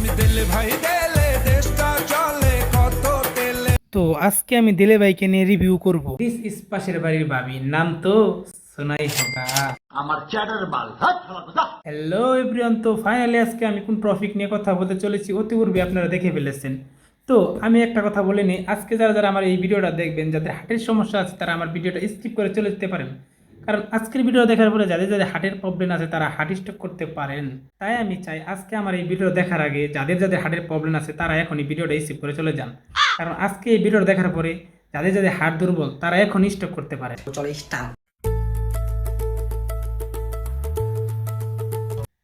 আমি দিলে ভাই দিলে দেশটা চলে কত তেলে। তো আজকে আমি দিলে ভাইকে নিয়ে রিভিউ করব। দিস ইস পাশের বাড়ির ভাবি নাম তো সোনাই হোকা আমার চ্যাটার শালা হ্যালো এভরিওয়ান তো ফাইনালি আজকে আমি কোন টপিক নিয়ে কথা বলতে চলেছি অতি পূর্বে আপনারা দেখে ফেলেছেন। তো আমি একটা কথা বলে নিই আজকে যারা যারা আমার এই ভিডিওটা দেখবেন যাদের হার্টের সমস্যা আছে তারা আমার ভিডিওটা স্কিপ করে চলে যেতে পারেন। কারণ আজকের ভিডিও দেখার পরে যাদের যাদের হার্টের প্রবলেম আছে তারা হার্ট স্ট্রোক করতে পারেন। তাই আমি চাই আজকে আমার এই ভিডিও দেখার আগে যাদের যাদের হার্টের প্রবলেম আছে তারা এখন এই ভিডিওটা স্কিপ করে চলে যান। কারণ আজকে এই ভিডিওটা দেখার পরে যাদের যাদের হার্ট দুর্বল তারা এখন স্ট্রোক করতে পারে।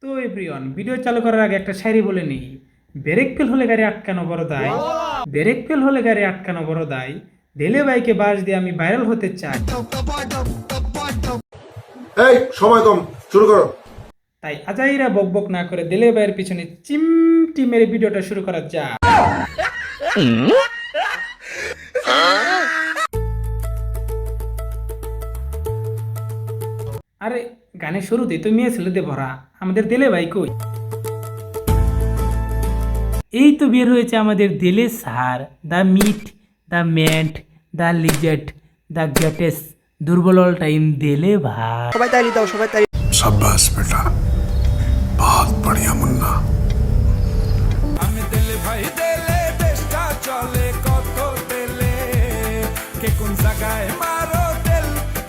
তো এভরিওয়ান ভিডিও চালু করার আগে একটা শায়রি বলে নিই। ব্রেক ফেল হলে গাড়ি আটকানো বড় দায়। ব্রেক ফেল হলে গাড়ি আটকানো বড় দায়। দেলে বাইকে বাস দিয়ে আমি ভাইরাল হতে চাই। এই, সময় কম, শুরু করো। তাই আজাইরা বকবক না করে দিলে ভাইয়ের পিছনে চিমটি মেরে ভিডিওটা শুরু করা যাক। আরে, গানের শুরুতেই তো মেয়ে ছেলেদের ভরা, আমাদের দিলে ভাই কই? এই তো বের হয়েছে আমাদের দিলে সার the meet the man the legend the greatest দুর্বল অল টাইম দেলে ভাই। সবাই দাও সবাই তালি সাব্বাস বেটা। বহুত বড়িয়া মুন্না। আমি দিলে ভাই দেলে দেশটা চলে কত কে কোন জায়গায় মারো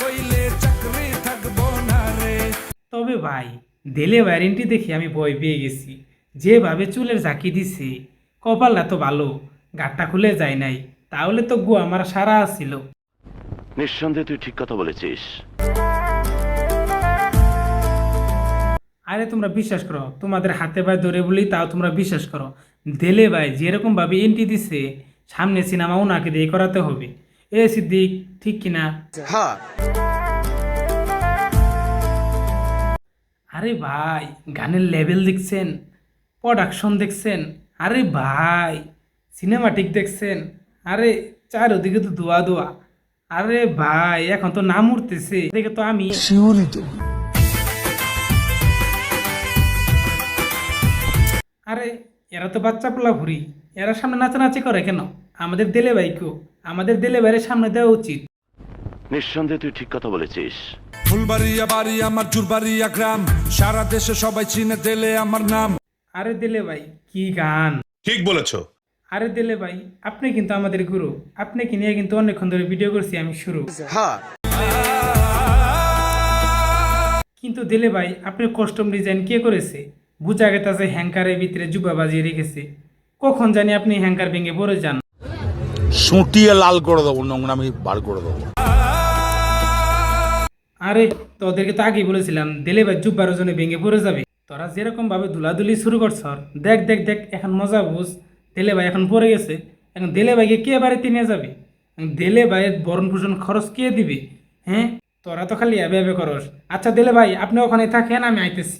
কইলে চাকরি থাকব না রে। তবে ভাই দেলে ওয়ারেন্টি দেখে আমি বই পেয়ে গেছি। যেভাবে চুলের ঝাঁকি দিছে কপালটা তো ভালো গাটটা খুলে যায় নাই তাহলে তো গু আমার সারা ছিল। নিঃসন্দেহে তুই ঠিক কথা বলেছিস। আরে তোমরা বিশ্বাস করো তোমাদের হাতে পায়ে ধরে বলেই তাও তোমরা বিশ্বাস করো। দেলে ভাই যেরকম ভাবে এন্ট্রি দিছে সামনে সিনেমা ওনাকে দিয়ে করাতে হবে। এ সিদ্দিক ঠিক কিনা? আরে ভাই গানের লেভেল দেখছেন প্রোডাকশন দেখছেন আরে ভাই সিনেমাটিক দেখছেন আরে চারোদিকে তো দোয়া দোয়া। আরে ভাই এখন তো নাম উঠতেছে। দেখে তো আমি। আরে এরা তো বাচ্চা পোলা ভুরি। এরা সামনে নাচানাচি করে কেন? আমাদের দেলে ভাই ভাইকেও আমাদের দেলে ভাইয়ের সামনে দেওয়া উচিত। নিঃসন্দেহে তুই ঠিক কথা বলেছিস। ফুলবাড়িয়া বাড়ি আমার জুরবাড়িয়া গ্রাম। সারা দেশে সবাই চিনে দেলে আমার নাম। আরে দিলে ভাই কি গান। ঠিক বলেছ। আরে দিলে ভাই আপনি কিন্তু আমাদের গুরু। আপনি কি নিয়ে কিন্তু অনেকক্ষণ ধরে ভিডিও করছি আমি শুরু। কিন্তু দিলে ভাই আপনি কস্টম ডিজাইন কে করেছে? বুঝা গেছে হ্যাঙ্কারের ভিতরে জুবা বাজিয়ে রেখেছে। কখন জানি আপনি হ্যাঙ্কার ভেঙে পড়ে যান। সুটিয়ে লাল করে দেবো নোংরামি বার করে দেবো। আরে তোদেরকে তো আগেই বলেছিলাম দিলে ভাই জুব্বার ওজনে ভেঙে পড়ে যাবে। তোরা যেরকম ভাবে ধুলাধুলি শুরু করছ দেখ দেখ দেখ এখন মজা বুঝ। দেলে ভাই এখন পড়ে গেছে। এখন দেলে ভাইকে কে বাড়িতে নিয়ে যাবে? দেলে ভাইয়ের বরণ পোষণ খরচ কে দিবে? হ্যাঁ? তোরা তো খালি এবে এবে করস। আচ্ছা দেলে ভাই আপনি ওখানে থাকেন, আমি আইতেছি।